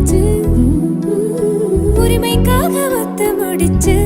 முடிச்சு உரிமைக்காக ஒத்து முடிச்சு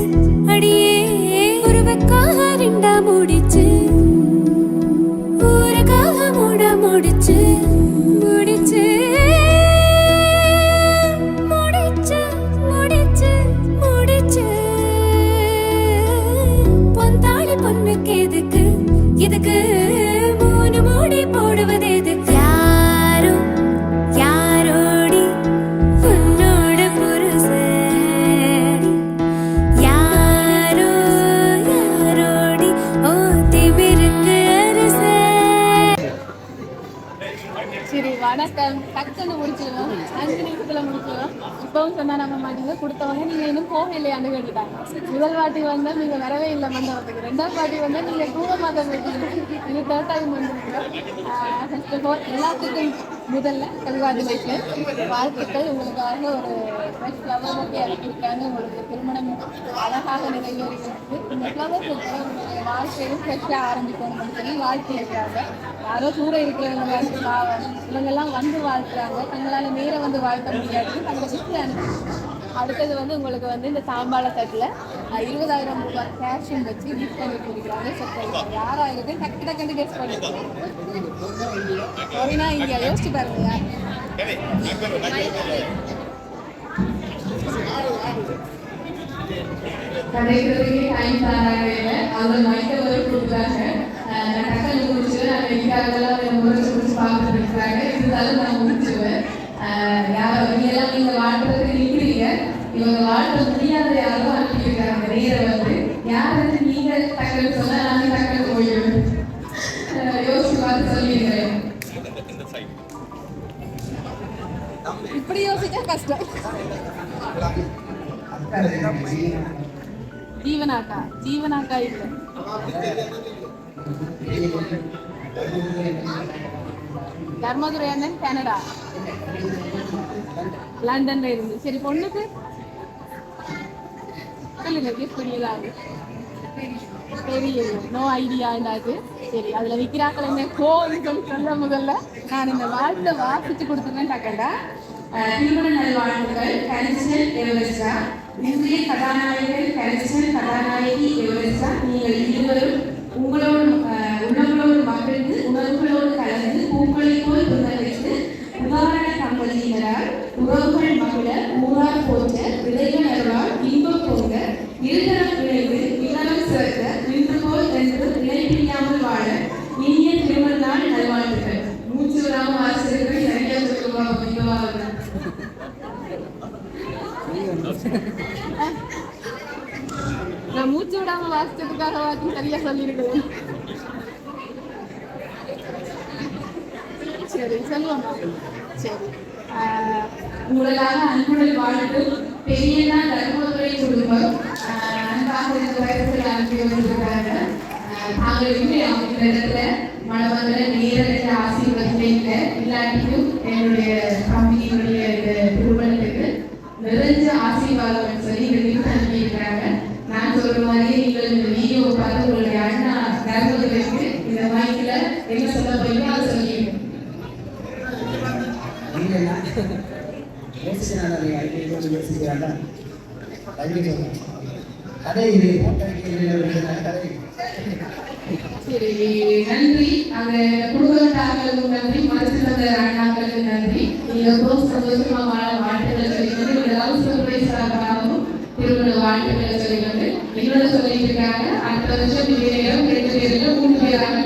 வணக்கம். டக்குன்னு முடிச்சிடுவோம் அஞ்சு நிமிஷத்துல முடிச்சிடுவோம் இப்பவும் சொன்னா நம்ம மாட்டீங்க. கொடுத்தவங்க நீங்க இன்னும் போக இல்லையான்னு கேட்டுட்டாங்க. முதல் வாட்டி வந்தா நீங்க வரவே இல்லை மண்டபத்துக்கு. ரெண்டாவது வாட்டி வந்தா நீங்க கூட மாதம் இது தேர்ட் டைம் வந்துருக்கோம் ஃபர்ஸ்ட் ஆஃப் ஆல் எல்லாத்துக்கும் முதல்ல கல்வாதிலேஷன் வாழ்த்துக்கள். உங்களுக்காக ஒரு ஃப்ரெஷ் ஃப்ளவர் பற்றி அனுப்பியிருக்காங்க உங்களுக்கு திருமணம் அழகாக நிறைவேறியிருக்கு. இந்த ஃப்ளவர்ஸ் உங்களுடைய வாழ்க்கையும் ஃப்ரெஷ்ஷாக ஆரம்பிக்கணும்னு சொல்லி வாழ்த்து இருக்கிறாங்க யாரோ தூரம் இருக்கிறவங்க இவங்கெல்லாம் வந்து வாழ்த்துறாங்க. தங்களால் நேர வந்து வாழ்த்த முடியாது. தங்களை கிஃப்ட் அனுப்பி அடுத்தது வந்து உங்களுக்கு வந்து இந்த சாம்பாள தட்டில் இருபதாயிரம் ரூபாய் கேஷும் வச்சு கிஃப்ட் பண்ணி கொடுக்குறாங்க. சர்ப்ரைஸ் யாரா இருக்கு டக்கு டக்குன்னு கெஸ்ட் பண்ணிக்கலாம் அப்படின்னா இங்கே யோசிச்சு பாருங்க. கடைக்கிறதுக்கே டைம் தராங்க அவங்க மைக்கை வரை கொடுக்குறாங்க. நான் டக்கல் முடிச்சுவேன் அந்த இதுக்காகலாம் முடிச்சு முடிச்சு பார்த்துட்டு இருக்கிறாங்க இருந்தாலும் நான் முடிச்சுவேன் அஹ் யாரோ நீங்க எல்லாம் நீங்க வாழ்றதுக்கு நிற்கிறீங்க இவங்க வாழ்ற முடியாத யாரோ அனுப்பியிருக்காங்க நேரம் வந்து யார் வந்து டக்கல் சொன்னா நாங்க டக்கல் போயிடுவேன் யோசிச்சு பார்த்து இப்படி யோசிச்சா கஷ்டம். ஜீவனாக்கா ஜீவனாக்கா இல்லை. தர்மதுரை அண்ணன் கனடா. லண்டன்ல இருந்து. சரி பொண்ணுக்கு? சொல்லுங்க கிஃப்ட் பண்ணிடலாம் தெரியல. நோ ஐடியா இருந்தாது சரி அதுல விக்கிறாக்கள் என்ன? கோன்னு சொல்ல முதல்ல. நான் இந்த வாழ்த்தை வாசிச்சு கொடுத்துருந்தேன் டக்கண்டா திருமண நல்வாழ்வுகள் கரிசல் எவரெஸ்டா? இந்திய கதாநாயகன் கரிசல் கதாநாயகி எவரெஸ்டா? நீங்கள் இருவரும் உங்களோடு உணவுகளோடு மகிழ்ந்து உணவுகளோடு கலந்து பூக்களை போல் புன்னகைத்து உதாரண தம்பதியினரால் உறவுகள் மகிழ ஊரார் போன்ற விதைகள் அருளால் இன்பம் போன்ற இருதரப்பு இணைந்து இனம் சிறக்க நின்று போல் என்று நிலைப்பிரியாமல் வாழ இனிய திருமண நாள் நல்வாழ்த்துக்கள். மூச்சு விடாம ஆசிரியர்கள் நிறைய சொல்லுவாங்க மிகவாக நான் மூச்சு விடாம வாசிச்சதுக்காக வாசி சரியா சொல்லியிருக்கேன் சரி சொல்லுவோம். சரி. ஆஹ், உங்களுக்காக அன்புடன் வாழ்த்து பெரியண்ணா தர்மதுரை குடும்பம் அன்பாக இந்த வயசுல அனுப்பி வந்திருக்காங்க தாங்கள் இன்னும் இந்த இடத்துல மனமந்திர நேரடி ஆசீர்வாதமே இல்லை. இல்லாட்டியும் என்னுடைய தம்பியினுடைய இந்த திருமணத்துக்கு நிறைஞ்ச ஆசீர்வாதம் சொல்லி அனுப்பியிருக்கிறாங்க நான் சொல்ற மாதிரி நீங்கள் இந்த வீடியோ பார்த்து உங்களுடைய அண்ணா இந்த என்ன சொல்ல அதை சொல்லிடுங்க. கதை இது. கதை? சரி நன்றி. அந்த குடும்பத்தார்களுக்கு நன்றி மனசு வந்த அண்ணாக்களுக்கு நன்றி. நீங்க ரொம்ப சந்தோஷமா வாழ வாழ்த்துக்களை சொல்லிக்கொண்டு இந்த லவ் சர்ப்ரைஸ் சார்பாகவும் திருமண வாழ்த்துக்களை சொல்லிக்கொண்டு என்னோட சொல்லிட்டு இருக்காங்க. அடுத்த வருஷம் இதே நேரம் ரெண்டு பேருக்கு மூணு பேராக